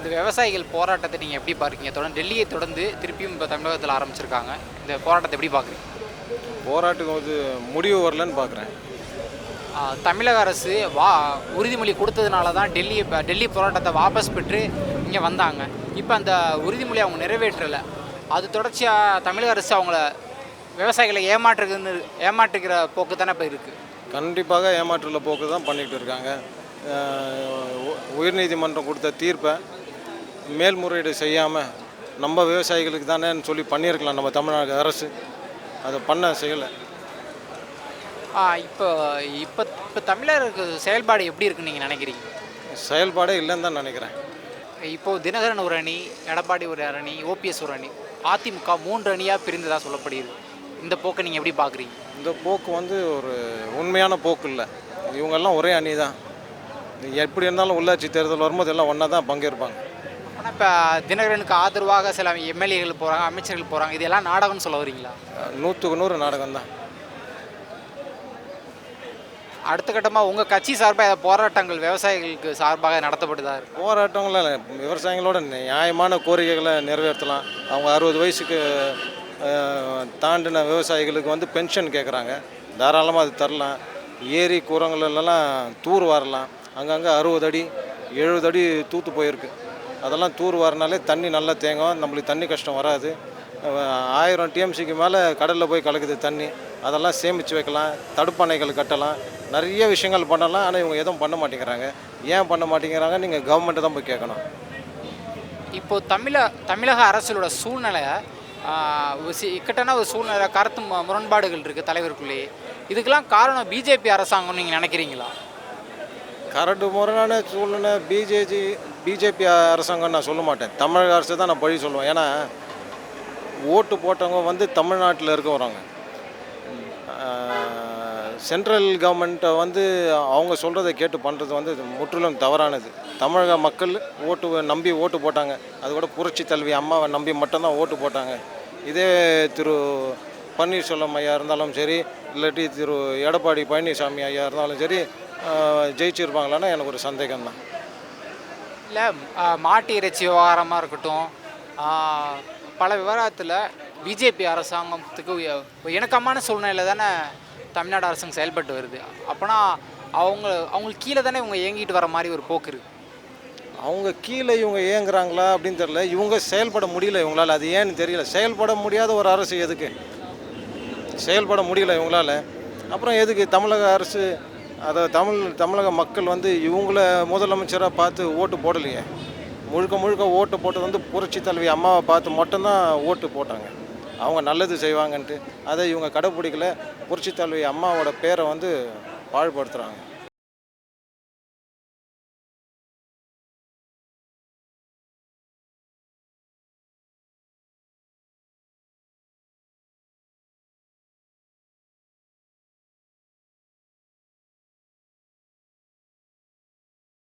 இந்த விவசாயிகள் போராட்டத்தை நீங்கள் எப்படி பார்க்குறீங்க? தொடர்ந்து டெல்லியை தொடர்ந்து திருப்பியும் இப்போ தமிழகத்தில் ஆரம்பிச்சிருக்காங்க. இந்த போராட்டத்தை எப்படி பார்க்குறீங்க? போராட்டம் வந்து முடிவு வரலன்னு பார்க்குறேன். தமிழக அரசு வா உறுதிமொழி கொடுத்ததுனால தான் டெல்லி இப்போ டெல்லி போராட்டத்தை வாபஸ் பெற்று இங்கே வந்தாங்க. இப்போ அந்த உறுதிமொழி அவங்க நிறைவேற்றலை. அது தொடர்ச்சியாக தமிழக அரசு அவங்கள விவசாயிகளை ஏமாற்றுக்குன்னு ஏமாற்றுகிற போக்கு தானே இப்போ இருக்குது கண்டிப்பாக ஏமாற்றுள்ள போக்கு தான் பண்ணிக்கிட்டு இருக்காங்க. உயர்நீதிமன்றம் கொடுத்த தீர்ப்பை மேல்முறையீடு செய்யாமல் நம்ம விவசாயிகளுக்கு தானேன்னு சொல்லி பண்ணியிருக்கலாம் நம்ம தமிழ்நாடு அரசு. அதை பண்ண செய்யலை. இப்போ இப்போ இப்போ தமிழருக்கு செயல்பாடு எப்படி இருக்குன்னு நீங்கள் நினைக்கிறீங்க? செயல்பாடே இல்லைன்னு தான் நினைக்கிறேன். இப்போது தினகரன் ஒரு அணி எடப்பாடி ஒரு அணி ஓபிஎஸ் ஒரு அணி அதிமுக மூன்று அணியாக பிரிந்ததாக சொல்லப்படுகிறது. இந்த போக்கை நீங்கள் எப்படி பார்க்குறீங்க? இந்த போக்கு வந்து ஒரு உண்மையான போக்கு இல்லை. இவங்கெல்லாம் ஒரே அணி தான். எப்படி இருந்தாலும் உள்ளாட்சி தேர்தல் வரும்போது எல்லாம் ஒன்றா தான் பங்கேற்பாங்க. ஆனால் இப்போ தினகரனுக்கு ஆதரவாக சில எம்எல்ஏகள் போகிறாங்க அமைச்சர்கள் போகிறாங்க. இதெல்லாம் நாடகம்னு சொல்ல வரீங்களா? நூற்றுக்கு நூறு நாடகம் தான். அடுத்த கட்டமாக உங்கள் கட்சி சார்பாக போராட்டங்கள் விவசாயிகளுக்கு சார்பாக நடத்தப்பட்டுதா இருக்கு? போராட்டங்கள விவசாயிகளோட நியாயமான கோரிக்கைகளை நிறைவேற்றலாம். அவங்க அறுபது வயசுக்கு தாண்டின விவசாயிகளுக்கு வந்து பென்ஷன் கேட்குறாங்க. தாராளமாக அது தரலாம். ஏரி குரங்களெல்லாம் தூர் வாரலாம். அங்கங்கே அறுபது அடி எழுபது அடி தூத்து போயிருக்கு. அதெல்லாம் தூர் வாரினாலே தண்ணி நல்லா தேங்கும். நம்மளுக்கு தண்ணி கஷ்டம் வராது. ஆயிரம் டிஎம்சிக்கு மேலே கடலில் போய் கலக்குது தண்ணி. அதெல்லாம் சேமித்து வைக்கலாம். தடுப்பணைகள் கட்டலாம். நிறைய விஷயங்கள் பண்ணலாம். ஆனால் இவங்க எதுவும் பண்ண மாட்டேங்கிறாங்க. ஏன் பண்ண மாட்டேங்கிறாங்க? நீங்கள் கவர்மெண்ட்டை தான் போய் கேட்கணும். இப்போது தமிழ தமிழக அரசோட சூழ்நிலை இக்கட்டான ஒரு சூழ்நிலை கருத்து முரண்பாடுகள் இருக்குது தலைவருக்குள்ளேயே இதுக்கெல்லாம் காரணம் பிஜேபி அரசாங்கம்னு நீங்கள் நினைக்கிறீங்களா? கரடு முரணான சூழ்நிலை பிஜேபி பிஜேபி அரசாங்கம் நான் சொல்ல மாட்டேன். தமிழக அரசு தான் நான் பழி சொல்லுவேன். ஏன்னா ஓட்டு போட்டவங்க வந்து தமிழ்நாட்டில் இருக்க வராங்க. சென்ட்ரல் கவர்மெண்ட்டை வந்து அவங்க சொல்கிறத கேட்டு பண்ணுறது வந்து முற்றிலும் தவறானது. தமிழக மக்கள் ஓட்டு நம்பி ஓட்டு போட்டாங்க. அது கூட புரட்சி தலைவி அம்மாவை நம்பி மட்டும்தான் ஓட்டு போட்டாங்க. இதே திரு பன்னீர்செல்வம் ஐயா இருந்தாலும் சரி இல்லாட்டி திரு எடப்பாடி பழனிசாமி ஐயா இருந்தாலும் சரி ஆஹ், ஜெயிச்சிருப்பாங்களான்னா எனக்கு ஒரு சந்தேகம் தான் இல்லை மாட்டு இறைச்சி விவகாரமாக இருக்கட்டும். பல விவகாரத்தில் பிஜேபி அரசாங்கத்துக்கு இணக்கமான சூழ்நிலை தானே தமிழ்நாடு அரசாங்கம் செயல்பட்டு வருது. அப்போனா அவங்க அவங்களுக்கு கீழே தானே இவங்க இயங்கிட்டு வர மாதிரி ஒரு போக்கு இருக்குது அவங்க கீழே இவங்க ஏங்குறாங்களா அப்படின்னு தெரியல. இவங்க செயல்பட முடியல இவங்களால். அது ஏன்னு தெரியல. செயல்பட முடியாத ஒரு அரசு எதுக்கு? செயல்பட முடியல இவங்களால. அப்புறம் எதுக்கு? தமிழக அரசு அதை தமிழ் தமிழக மக்கள் வந்து இவங்கள முதலமைச்சராக பார்த்து ஓட்டு போடலையே முழுக்க முழுக்க ஓட்டு போட்டது வந்து புரட்சி தலைவி அம்மாவை பார்த்து மட்டும்தான் ஓட்டு போட்டாங்க. அவங்க நல்லது செய்வாங்கன்ட்டு. அதை இவங்க கடைப்பிடிக்கல. புரட்சி தலைவி அம்மாவோட பேரை வந்து பாழ்படுத்துகிறாங்க